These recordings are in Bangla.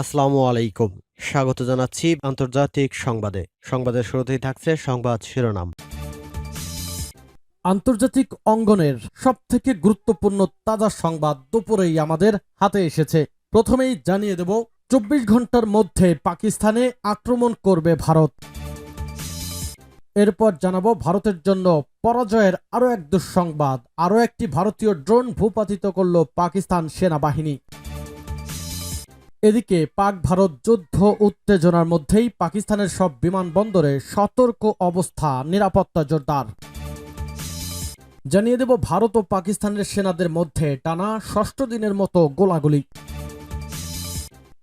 আসসালামু আলাইকুম। স্বাগত জানাচ্ছি আন্তর্জাতিক সংবাদে। সংবাদের শুরুতেই থাকছে সংবাদ শিরোনাম। আন্তর্জাতিক অঙ্গনের সবথেকে গুরুত্বপূর্ণ তাজা সংবাদ দুপুরেই আমাদের হাতে এসেছে। প্রথমেই জানিয়ে দেব, চব্বিশ ঘণ্টার মধ্যে পাকিস্তানে আক্রমণ করবে ভারত। এরপর জানাব, ভারতের জন্য পরাজয়ের আরও এক দুঃসংবাদ। আরও একটি ভারতীয় ড্রোন ভূপাতিত করল পাকিস্তান সেনাবাহিনী। এদিকে পাক ভারত যুদ্ধ উত্তেজনার মধ্যেই পাকিস্তানের সব বিমানবন্দরে সতর্ক অবস্থা, নিরাপত্তা জোরদার। জানিয়ে দেব, ভারত ও পাকিস্তানের সেনাদের মধ্যে টানা ষষ্ঠ দিনের মতো গোলাগুলি।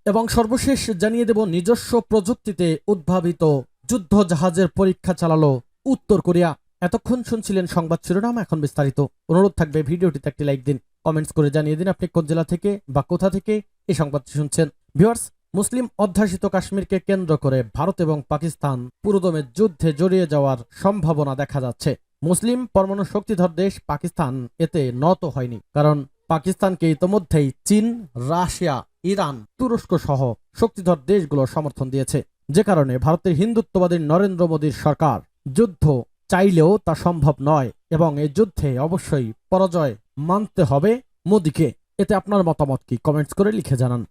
এবং সর্বশেষ জানিয়ে দেব, নিজস্ব প্রযুক্তিতে উদ্ভাবিত যুদ্ধ জাহাজের পরীক্ষা চালালো উত্তর কোরিয়া। এতক্ষণ শুনছিলেন সংবাদ শিরোনাম, এখন বিস্তারিত। অনুরোধ থাকবে, ভিডিওটিতে একটি লাইক দিন। কমেন্টস করে জানিয়ে দিন আপনি কোন জেলা থেকে বা কোথা থেকে এই সংবাদটি শুনছেন। ভিউয়ার্স, মুসলিম অধ্যাসিত কাশ্মীরকে কেন্দ্র করে ভারত এবং পাকিস্তান পুরোদমে যুদ্ধে জড়িয়ে যাওয়ার সম্ভাবনা দেখা যাচ্ছে। মুসলিম পরমাণু শক্তিধর দেশ পাকিস্তান এতে নত হয়নি, কারণ পাকিস্তানকে ইতোমধ্যেই চীন, রাশিয়া, ইরান, তুরস্ক সহ শক্তিধর দেশগুলো সমর্থন দিয়েছে। যে কারণে ভারতের হিন্দুত্ববাদী নরেন্দ্র মোদীর সরকার যুদ্ধ চাইলেও তা সম্ভব নয় এবং এই যুদ্ধে অবশ্যই পরাজয় মানতে হবে মোদীকে। এতে আপনার মতামত কি? কমেন্টস করে লিখে জানান।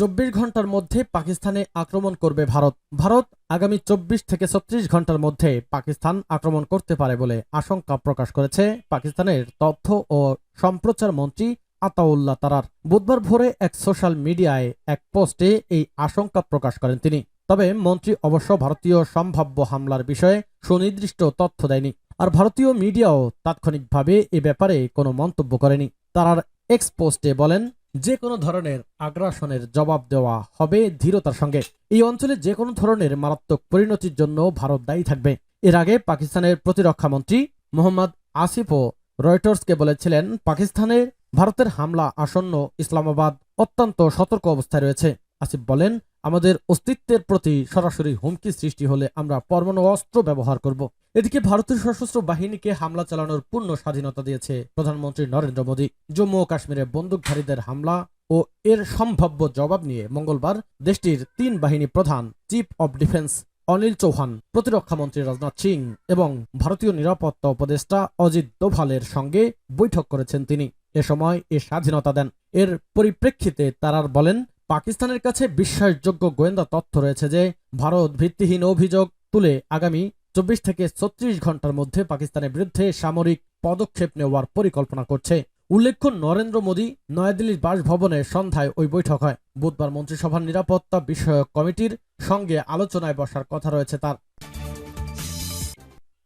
চব্বিশ ঘণ্টার মধ্যে পাকিস্তানে আক্রমণ করবে ভারত। ভারত আগামী চব্বিশ থেকে ছত্রিশ ঘণ্টার মধ্যে পাকিস্তান আক্রমণ করতে পারে বলে আশঙ্কা প্রকাশ করেছে পাকিস্তানের তথ্য ও সম্প্রচার মন্ত্রী আতাউল্লাহ তারার। বুধবার ভোরে এক সোশ্যাল মিডিয়ায় এক পোস্টে এই আশঙ্কা প্রকাশ করেন তিনি। তবে মন্ত্রী অবশ্য ভারতীয় সম্ভাব্য হামলার বিষয়ে সুনির্দিষ্ট তথ্য দেয়নি, আর ভারতীয় মিডিয়াও তাৎক্ষণিকভাবে এ ব্যাপারে কোনো মন্তব্য করেনি। তারার এক্স পোস্টে বলেন যে কোনো ধরনের আগ্রাসনের জবাব দেওয়া হবে ধীরতার সঙ্গে। এই অঞ্চলে যে কোনো ধরনের মারাত্মক পরিণতির জন্য ভারত দায়ী থাকবে। এর আগে পাকিস্তানের প্রতিরক্ষা মন্ত্রী মোহাম্মদ আসিফও রয়টার্সকে বলেছিলেন পাকিস্তানের ভারতের হামলা আসন্ন ইসলামাবাদ অত্যন্ত সতর্ক অবস্থায় রয়েছে। আসিফ বলেন, আমাদের অস্তিত্বের প্রতি সরাসরি হুমকি সৃষ্টি হলে আমরা পরমাণু অস্ত্র ব্যবহার করব। এদিকে ভারতের সশস্ত্র বাহিনীকে হামলা চালানোর পূর্ণ স্বাধীনতা দিয়েছে প্রধানমন্ত্রী নরেন্দ্র মোদী। জম্মু ও কাশ্মীরে বন্দুকধারীদের হামলা ও এর সম্ভাব্য জবাব নিয়ে মঙ্গলবার দেশটির তিন বাহিনী প্রধান, chief of defence Anil Chauhan, প্রতিরক্ষা মন্ত্রী রাজনাথ সিং এবং ভারতীয় নিরাপত্তা উপদেষ্টা অজিত দোভালের সঙ্গে বৈঠক করেছেন তিনি। এ সময় এ স্বাধীনতা দেন। এর পরিপ্রেক্ষিতে তারার বলেন, পাকিস্তানের কাছে বিশ্বাসযোগ্য গোয়েন্দা তথ্য রয়েছে যে, ভারত ভিত্তিহীন অভিযোগ তুলে আগামী চব্বিশ থেকে ছত্রিশ ঘণ্টার মধ্যে পাকিস্তানের বিরুদ্ধে সামরিক পদক্ষেপ নেওয়ার পরিকল্পনা করছে। উল্লেখ্য, নরেন্দ্র মোদী নয়াদিল্লির বাসভবনে সন্ধ্যায় ওই বৈঠক হয়। বুধবার মন্ত্রিসভার নিরাপত্তা বিষয়ক কমিটির সঙ্গে আলোচনায় বসার কথা রয়েছে তার।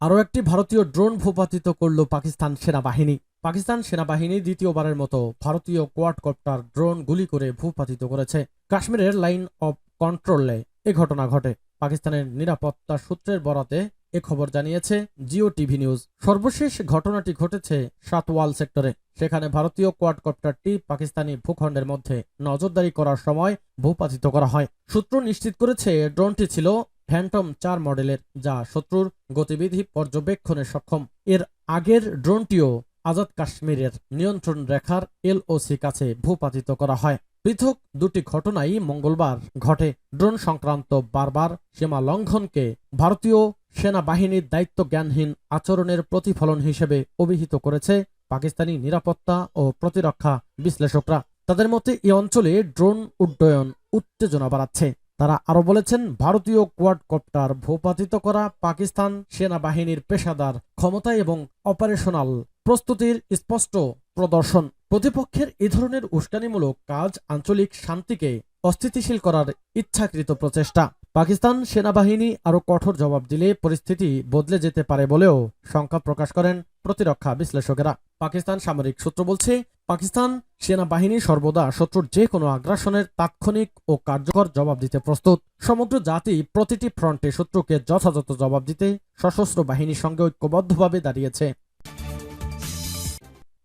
আরও একটি ভারতীয় ড্রোন ভূপাতিত করল পাকিস্তান সেনাবাহিনী। পাকিস্তান সেনাবাহিনী দ্বিতীয়বারের মতো ভারতীয় কোয়াডকপ্টার ড্রোন গুলি করে ভূপাতিত করেছে। কাশ্মীরের লাইন অব কন্ট্রোলে এ ঘটনা ঘটে। পাকিস্তানের নিরাপত্তা সূত্রের বরাতে এ খবর জানিয়েছে জিও টিভি নিউজ। সর্বশেষ ঘটনাটি ঘটেছে সাতওয়াল সেক্টরে। সেখানে ভারতীয় কোয়াডকপ্টারটি পাকিস্তানি ভূখণ্ডের মধ্যে নজরদারি করার সময় ভূপাতিত করা হয়। সূত্র নিশ্চিত করেছে ড্রোনটি ছিল ফ্যান্টম চার মডেলের, যা শত্রুর গতিবিধি পর্যবেক্ষণে সক্ষম। এর আগের ড্রোনটিও আজাদ কাশ্মীরের নিয়ন্ত্রণ রেখার এলওসি কাছে ভূপাতিত করা হয়। পৃথক দুটি ঘটনাই মঙ্গলবার ঘটে। ড্রোন সংক্রান্ত বারবার সীমা লঙ্ঘনকে ভারতীয় সেনাবাহিনীর দায়িত্ব জ্ঞানহীন আচরণের প্রতিফলন হিসেবে অভিহিত করেছে পাকিস্তানি নিরাপত্তা ও প্রতিরক্ষা বিশ্লেষকরা। তাদের মতে এই অঞ্চলে ড্রোন উড্ডয়ন উত্তেজনা বাড়াচ্ছে। তারা আরও বলেছেন, ভারতীয় কোয়াডকপ্টার ভূপাতিত করা পাকিস্তান সেনাবাহিনীর পেশাদার ক্ষমতা এবং অপারেশনাল প্রস্তুতির স্পষ্ট প্রদর্শন। প্রতিপক্ষের এ ধরনের উস্কানিমূলক কাজ আঞ্চলিক শান্তিকে অস্থিতিশীল করার ইচ্ছাকৃত প্রচেষ্টা। পাকিস্তান সেনাবাহিনী আরও কঠোর জবাব দিলে পরিস্থিতি বদলে যেতে পারে বলেও শঙ্কা প্রকাশ করেন প্রতিরক্ষা বিশ্লেষকেরা। পাকিস্তান সামরিক সূত্র বলছে, পাকিস্তান সেনাবাহিনী সর্বদা শত্রুর যে কোনো আগ্রাসনের তাৎক্ষণিক ও কার্যকর জবাব দিতে প্রস্তুত। সমগ্র জাতি প্রতিটি ফ্রন্টে শত্রুকে যথাযথ জবাব দিতে সশস্ত্র বাহিনীর সঙ্গে ঐক্যবদ্ধভাবে দাঁড়িয়েছে।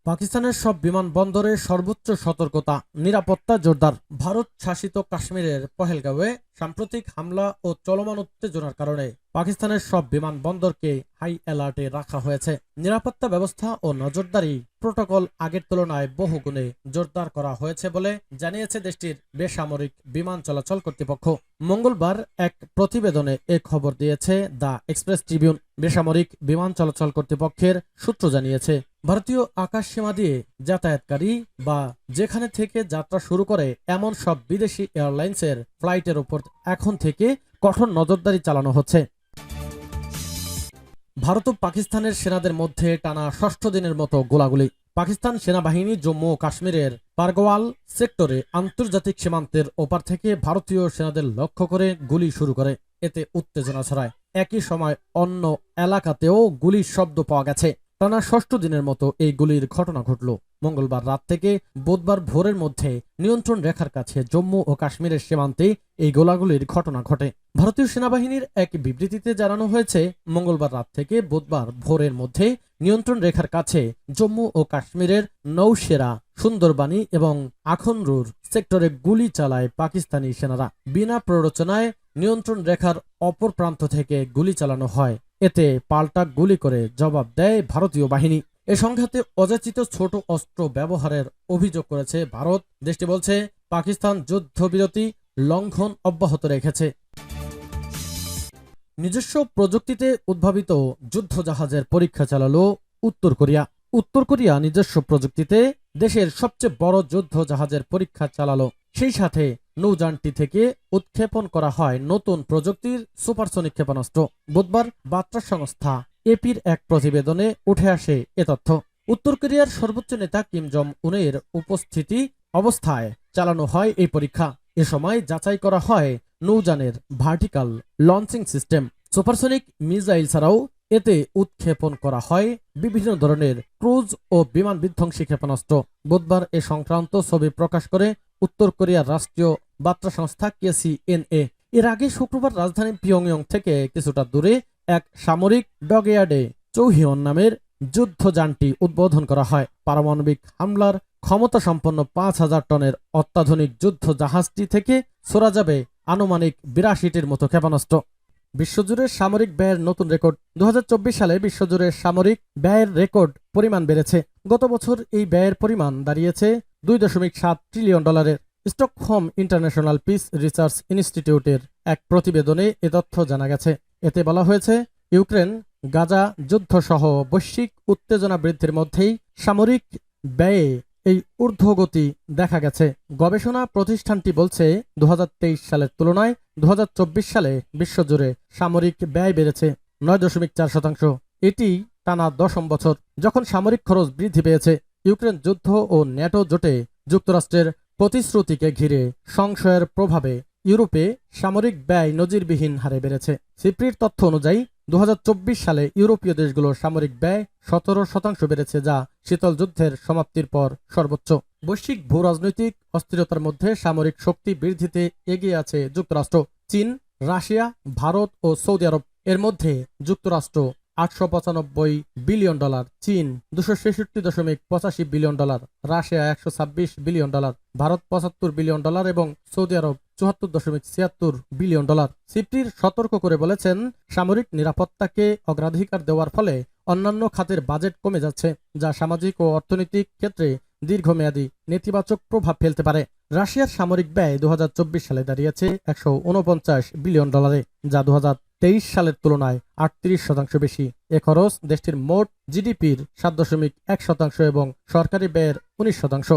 পাকিস্তানের সব বিমানবন্দরে সর্বোচ্চ সতর্কতা, নিরাপত্তা জোরদার। ভারত শাসিত কাশ্মীরের পহেলগাঁওয়ে সাম্প্রতিক হামলা ও চলমান উত্তেজনার কারণে। পাকিস্তানের সব বিমানবন্দরকে হাই অ্যালার্টে রাখা হয়েছে। নিরাপত্তা ব্যবস্থা ও নজরদারি প্রোটোকল আগের তুলনায় বহুগুণে জোরদার করা হয়েছে বলে জানিয়েছে দেশটির বেসামরিক বিমান চলাচল কর্তৃপক্ষ। মঙ্গলবার এক প্রতিবেদনে এ খবর দিয়েছে দ্য এক্সপ্রেস ট্রিবিউন। বেসামরিক বিমান চলাচল কর্তৃপক্ষের সূত্র জানিয়েছে, ভারতীয় আকাশ সীমা দিয়ে যাতায়াতকারী বা যেখানে থেকে যাত্রা শুরু করে এমন সব বিদেশি এয়ারলাইন্সের ফ্লাইটের উপর এখন থেকে কঠোর নজরদারি চালানো হচ্ছে। ভারত ও পাকিস্তানের সেনাদের মধ্যে টানা ষষ্ঠ দিনের মতো গোলাগুলি। পাকিস্তান সেনাবাহিনী জম্মু ও কাশ্মীরের পারগোয়াল সেক্টরে আন্তর্জাতিক সীমান্তের ওপার থেকে ভারতীয় সেনাদের লক্ষ্য করে গুলি শুরু করে। এতে উত্তেজনা ছড়ায়। একই সময় অন্য এলাকাতেও গুলির শব্দ পাওয়া গেছে। টানা ষষ্ঠ দিনের মতো এই গুলির ঘটনা ঘটল। মঙ্গলবার রাত থেকে বুধবার ভোরের মধ্যে নিয়ন্ত্রণ রেখার কাছে জম্মু ও কাশ্মীরের সীমান্তে এই গোলাগুলির ঘটনা ঘটে। ভারতীয় সেনাবাহিনীর এক বিবৃতিতে জানানো হয়েছে, মঙ্গলবার রাত থেকে বুধবার ভোরের মধ্যে নিয়ন্ত্রণ রেখার কাছে জম্মু ও কাশ্মীরের নৌসেরা সুন্দরবাণী এবং আখনরুর সেক্টরে গুলি চালায় পাকিস্তানি সেনারা। বিনা প্ররোচনায় নিয়ন্ত্রণ রেখার অপর প্রান্ত থেকে গুলি চালানো হয়। এতে পাল্টা গুলি করে জবাব দেয় ভারতীয় বাহিনী। এ সংঘাতে অযাচিত ছোট অস্ত্র ব্যবহারের অভিযোগ করেছে ভারত। দেশটি বলছে, পাকিস্তান যুদ্ধবিরতি লঙ্ঘন অব্যাহত রেখেছে। নিজস্ব প্রযুক্তিতে উদ্ভাবিত যুদ্ধজাহাজের পরীক্ষা চালালো উত্তর কোরিয়া। উত্তর কোরিয়া নিজস্ব প্রযুক্তিতে দেশের সবচেয়ে বড় যুদ্ধ জাহাজের পরীক্ষা চালালো। সেই সাথে নৌযানটি থেকে উৎক্ষেপণ করা হয় নতুন প্রযুক্তির সুপারসনিক ক্ষেপণাস্ত্র। বুধবার বার্তা সংস্থা এপির এক প্রতিবেদনে উঠে আসে এ তথ্য। উত্তর কোরিয়ার সর্বোচ্চ নেতা কিম জং উনের উপস্থিতি অবস্থায় চালানো হয় এই পরীক্ষা। এ সময় যাচাই করা হয় নৌযানের vertical launching system supersonic missile ছাড়াও এতে উৎক্ষেপণ করা হয়। বিভিন্ন ধরনের ক্রুজ ও বিমান বিধ্বংসী ক্ষেপণাস্ত্র। বুধবার এ সংক্রান্ত ছবি প্রকাশ করে উত্তর কোরিয়ার রাষ্ট্রীয় বার্তা সংস্থা কেসিএনএ। এর আগে শুক্রবার রাজধানী পিয়ংইয়ং থেকে কিছুটা দূরে এক সামরিক ডগয়ার্ডে চৌহিয়ন নামের যুদ্ধযানটি উদ্বোধন করা হয়। পারমাণবিক হামলার ক্ষমতা সম্পন্ন পাঁচ হাজার টনের অত্যাধুনিক যুদ্ধ জাহাজটি থেকে ছোড়া যাবে আনুমানিক বিরাশিটির মতো ক্ষেপণাস্ত্র। বিশ্বজুড়ে সামরিক ব্যয়ের নতুন রেকর্ড। দুহাজার চব্বিশ সালে বিশ্বজুড়ে সামরিক ব্যয়ের রেকর্ড পরিমাণ বেড়েছে। গত বছর এই ব্যয়ের পরিমাণ দাঁড়িয়েছে দুই দশমিক সাত ট্রিলিয়ন ডলারের। স্টকহোম ইন্টারন্যাশনাল পিস রিসার্চ ইনস্টিটিউটের এক প্রতিবেদনে এ তথ্য জানা গেছে। এতে বলা হয়েছে, ইউক্রেন, গাজা যুদ্ধসহ বৈশ্বিক উত্তেজনা বৃদ্ধির মধ্যেই সামরিক ব্যয়ে এই ঊর্ধ্বগতি দেখা গেছে। গবেষণা প্রতিষ্ঠানটি বলছে দু হাজার তেইশ সালের তুলনায় দু হাজার চব্বিশ সালে বিশ্বজুড়ে সামরিক ব্যয় বেড়েছে নয় দশমিক চার শতাংশ। এটি টানা দশম বছর। যখন সামরিক খরচ বৃদ্ধি পেয়েছে, ইউক্রেন যুদ্ধ ও ন্যাটো জোটে যুক্তরাষ্ট্রের প্রতিশ্রুতিকে ঘিরে সংশয়ের প্রভাবে ইউরোপে সামরিক ব্যয় নজিরবিহীন হারে বেড়েছে। সিপ্রির তথ্য অনুযায়ী দু হাজার চব্বিশ সালে ইউরোপীয় দেশগুলোর সামরিক ব্যয় সতেরো শতাংশ বেড়েছে, যা শীতল যুদ্ধের সমাপ্তির পর সর্বোচ্চ। বৈশ্বিক ভূ রাজনৈতিক অস্থিরতার মধ্যে সামরিক শক্তি বৃদ্ধিতে এগিয়ে আছে যুক্তরাষ্ট্র। চীন, রাশিয়া, ভারত ও সৌদি আরব এর মধ্যে যুক্তরাষ্ট্র আটশো পঁচানব্বই বিলিয়ন ডলার, চীন দুশো ছেষট্টি দশমিক পঁচাশি বিলিয়ন ডলার, রাশিয়া একশো ছাব্বিশ বিলিয়ন ডলার, ভারত পঁচাত্তর বিলিয়ন ডলার এবং সৌদি আরব চুয়াত্তর দশমিক ছিয়াত্তর বিলিয়ন ডলার। সিপ্রির সতর্ক করে বলেছেন, সামরিক নিরাপত্তাকে অগ্রাধিকার দেওয়ার ফলে অন্যান্য খাতের বাজেট কমে যাচ্ছে, যা সামাজিক ও অর্থনৈতিক ক্ষেত্রে দীর্ঘমেয়াদী নেতিবাচক প্রভাব ফেলতে পারে। রাশিয়ার সামরিক ব্যয় দু হাজার চব্বিশ সালে দাঁড়িয়েছে একশো উনপঞ্চাশ বিলিয়ন ডলারে, যা দু সালের তুলনায় আটত্রিশ শতাংশ বেশি। এ খরচ দেশটির মোট জিডিপির সাত দশমিক এক শতাংশ এবং সরকারি ব্যয়ের উনিশ শতাংশ।